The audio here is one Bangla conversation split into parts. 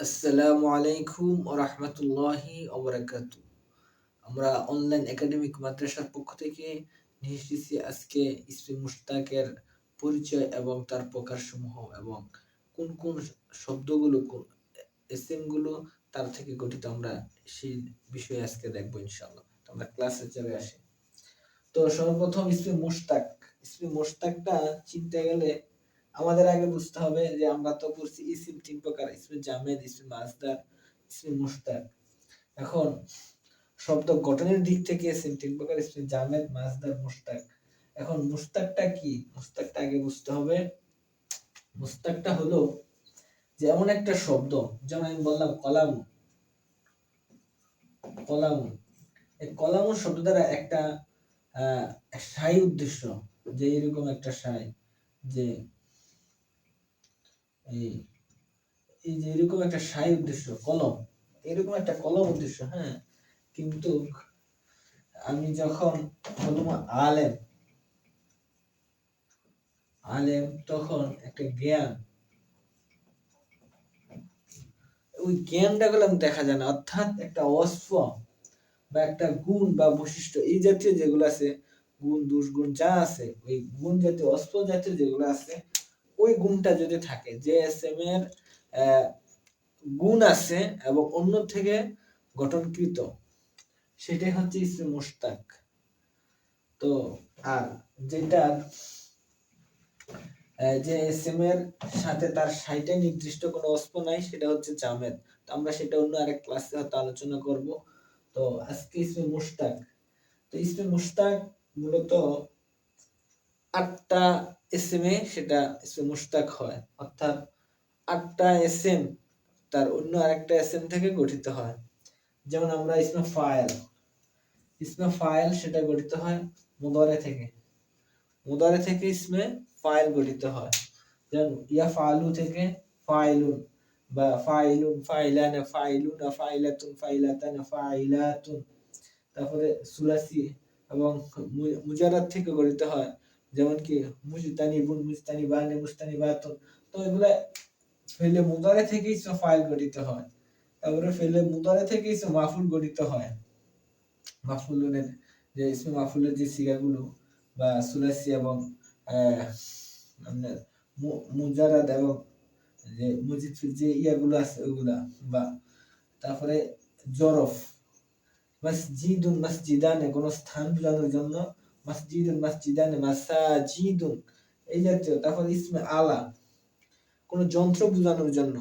আসসালামু আলাইকুম রহমতুল্লাহি ওবরাকাতু আমরা অনলাইন একাডেমিক মাদ্রাসার পক্ষ থেকে নিয়ে আজকে ইসমি মুশতাকের পরিচয় এবং তার প্রকারসমূহ এবং কোন কোন শব্দগুলো এসএমগুলো তার থেকে গঠিত আমরা সেই বিষয়ে আজকে দেখব ইনশাল্লাহ আমরা ক্লাসে চলে আসি। তো সর্বপ্রথম ইসমি মুশতাক। ইসমি মুশতাকটা চিনতে গেলে আমাদের আগে বুঝতে হবে যে আমরা তো পড়ছি ইসিম তিন প্রকার ইসমে জামেদ, ইসমে মাজদার ইসমে মুশতাক। এখন শব্দ গঠনের দিক থেকে ইসিম তিন প্রকার ইসমে জামেদ মাজদার মুশতাক। এখন মুশতাকটা কি? মুশতাকটা আগে বুঝতে হবে। মুশতাকটা হলো যে এমন একটা শব্দ, যেমন আমি বললাম কলাম কলাম এই কলাম শব্দ দ্বারা একটা সাই উদ্দেশ্য, যে এরকম একটা সাই যে এই এই যে এরকম একটা সাই উদ্দেশ্য, কলম, এরকম একটা কলম উদ্দেশ্য হ্যাঁ? কিন্তু আমি যখন বললাম আলেম আলেম তখন একটা জ্ঞান। ওই জ্ঞানটা গেলাম দেখা যায় না, অর্থাৎ একটা অস্ফ বা একটা গুণ বা বৈশিষ্ট্য, এই জাতীয় যেগুলো আছে, গুণ দুষ্গুণ যা আছে, ওই গুণ জাতীয়, অস্ফ জাতীয় যেগুলো আছে ওই গুণটা যদি থাকে যে এস এম এর গুণ আছে এবং অন্য থেকে গঠনকৃত, সেটাই হচ্ছে ইসমে মুশতাক। তো, আর যেটা যে এস এম এর সাথে তার সাইটে নির্দিষ্ট কোনো অস্প নাই, সেটা হচ্ছে জামেদ। তো আমরা সেটা অন্য আরেক ক্লাসে হয়তো আলোচনা করব। তো, আজকে ইসমে মুশতাক। তো ইসমে মুশতাক মূলত আটটা এস এম এ সেটা ইসমে মুশতাক হয়। অর্থাৎ আটটা এস এম তার অন্য আরেকটা এস এম থেকে গঠিত হয়। যেমন আমরা ইসমে ফাইল ইসমে ফাইল সেটা গঠিত হয় মুদারে থেকে। মুদারে থেকে ইসমে ফাইল গঠিত হয়। যেমন ইয়া ফালু থেকে ফাইলুন, বা ফাইলুন, ফাইলানা, ফাইলুনা, ফাইলাতুন, ফাইলাতানা, ফাইলাতুন। তারপরে সুলাসি এবং মুজারাত থেকে গঠিত হয় যেমন কি মুজতানিবুন মুজতানিবানে মুস্তানিবাতুন তো এগুলা ফেলে মুদারে থেকেই ফাইল গঠিত হয়। তারপরে ফেলে মুদারে থেকেই মাফুল গঠিত হয়। মাফুলের যে ইসমে মাফুলের যে সিগাগুলো বা সুলাসি এবং মুজারাদ এবং যে মুজিদ যে ইয়াগুলো আছে ওগুলা বা তারপরে জরফ, মসজিদুন, মসজিদানে কোনো স্থান বোঝানোর জন্য মসজিদুন মসজিদানে মাসাজিদুন এই জাতীয়। তারপর ইসমে আলা। কোন যন্ত্র বোঝানোর জন্য।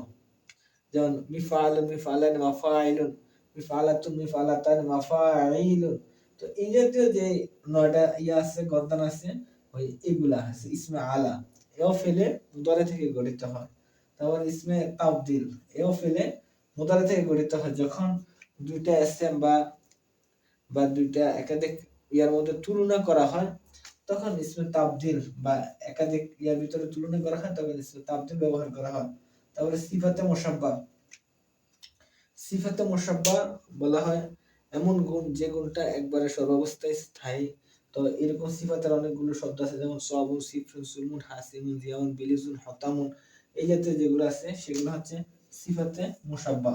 যেমন মিফাল মিফালান, মাফাইলুন। মিফালাতুন, মিফালাতান, মাফাইলুন। তো এই জাতীয় যে নয়টা ইয়া আছে গর্দান আছে, ওই এগুলা আছে, ইসমে আলা। এও ফেলে মুদারে থেকে গঠিত হয়। তারপর ইসমে তাবদিল। এও ফেলে মুদারে থেকে গঠিত হয়। যখন দুইটা এসএম বা বা দুইটা একাধিক ইয়ার মধ্যে তুলনা করা হয়, তখন ইসমে তাবদিল বা একাধিক ইয়ার ভিতরে তুলনা করা হয়, তখন ইসমে তাবদিল ব্যবহার করা হয়। তারপরে সিফাতে মোসাব্বা সিফাতে মোসাব্বা বলা হয় এমন গুণ যে গুণটা একবারে সর্বাবস্থায় স্থায়ী। তো এরকম সিফাতের অনেকগুলো শব্দ আছে, যেমন সবুন সিফুন সুলমুন, হাসিমুন জিয়ামুন বিলিজুন, হতামুন, এই জাতীয় যেগুলো আছে, সেগুলো হচ্ছে সিফাতে মোসাব্বা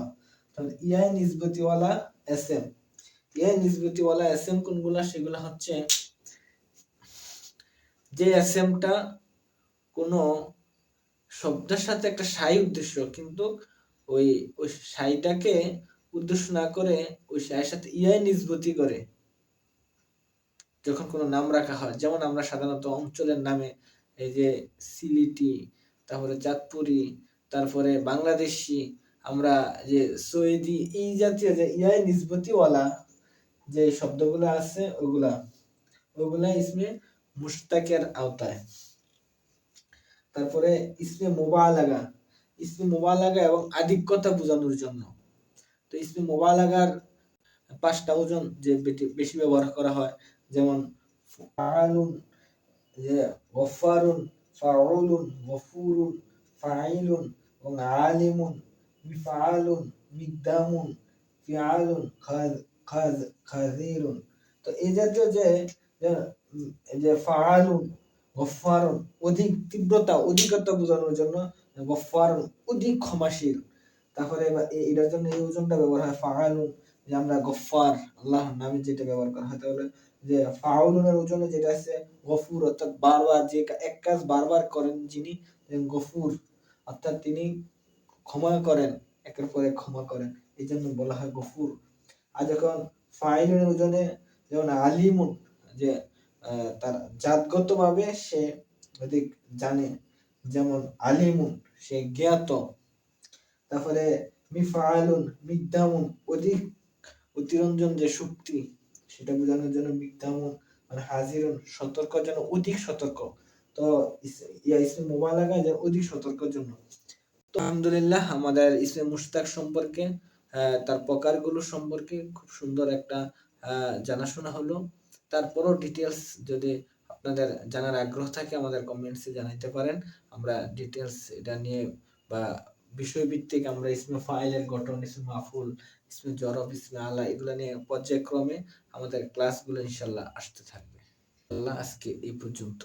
তাহলে ইয়াই নিসবতিওয়ালা এস এম ইয়াই নিসবতিওয়ালা এস এম কোনগুলা? সেগুলো হচ্ছে যে শব্দের সাথে একটা সাই উদ্দেশ্য, কিন্তু ওই ওই সাইটাকে উদ্দেশ্য না করে ওই সাইয়ের সাথে ইয়াই নিজবতি করে যখন কোনো নাম রাখা হয়। যেমন আমরা সাধারণত অঞ্চলের নামে এই যে সিলিটি, তারপরে চাঁদপুরি, তারপরে বাংলাদেশি, আমরা যে সৈদি এই জাতীয় যে ইয়াই নিজবতিওয়ালা যে শব্দগুলো আছে, ওগুলা ওগুলা ইসমে মুশতাকের আওতায়। তারপরে ইসমে মোবালাগা ইসমে মোবালাগা এবং আধিক্যতা বোঝানোর জন্য। তো ইসমে মোবালাগার পাঁচটা ওজন যে বেশি ব্যবহার করা হয়, যেমন ফাআলুন, যে গফারুন ফাউলুন, গফুরুন ফাইলুন এবং আলিমুন মিফালুন মিকদামুন ফিআলুন খাজ খাজিরুন। তো এই জাতীয় যে যে ফাআলুন, গফফারুন, অধিক তীব্রতা অধিকতা বোঝানোর জন্য গফফারুন অধিক ক্ষমাশীল। এ- এটার জন্য এই ওজনটা ব্যবহার হয় ফাআলুন, যে আমরা গফফার, আল্লাহর নামে যেটা ব্যবহার করা হয়। তাহলে যে ফাউলুনের ওজনে যেটা আছে, গফুর, অর্থাৎ বারবার যে এক কাজ বারবার করেন যিনি গফুর, অর্থাৎ তিনি ক্ষমা করেন, একের পর ক্ষমা করেন। এই জন্য বলা হয় গফুর। আর যখন ফাইলের ওজনে যেমন আলিমুন যে তার জাতগতভাবে সে অধিক জানে, যেমন আলিমুন সে জ্ঞাত, তারপরে মিফাআলুন মিদ্দামুন অধিক অতিরঞ্জন যে শক্তি, সেটা বোঝানোর জন্য মিদ্দামুন মানে হাজিরুন সতর্ক যেন অধিক সতর্ক। তো ইয়া ইসমে মোবালাগা যে অধিক সতর্কের জন্য। তো আলহামদুলিল্লাহ, আমাদের ইসমে মুশতাক সম্পর্কে তার প্রকারগুলো সম্পর্কে খুব সুন্দর একটা জানাশোনা হলো। তারপরও ডিটেলস যদি আপনাদের জানার আগ্রহ থাকে, আমাদের কমেন্টসে জানাইতে পারেন। আমরা ডিটেলস এটা নিয়ে বা বিষয়ভিত্তিক আমরা ইসমে ফাইলের গঠন, ইসমে মাফুল, ইসমে জরফ, ইসমে আলা এগুলো নিয়ে পর্যায়ক্রমে আমাদের ক্লাসগুলো ইনশাল্লাহ আসতে থাকবে। আল্লাহ আজকে এই পর্যন্ত।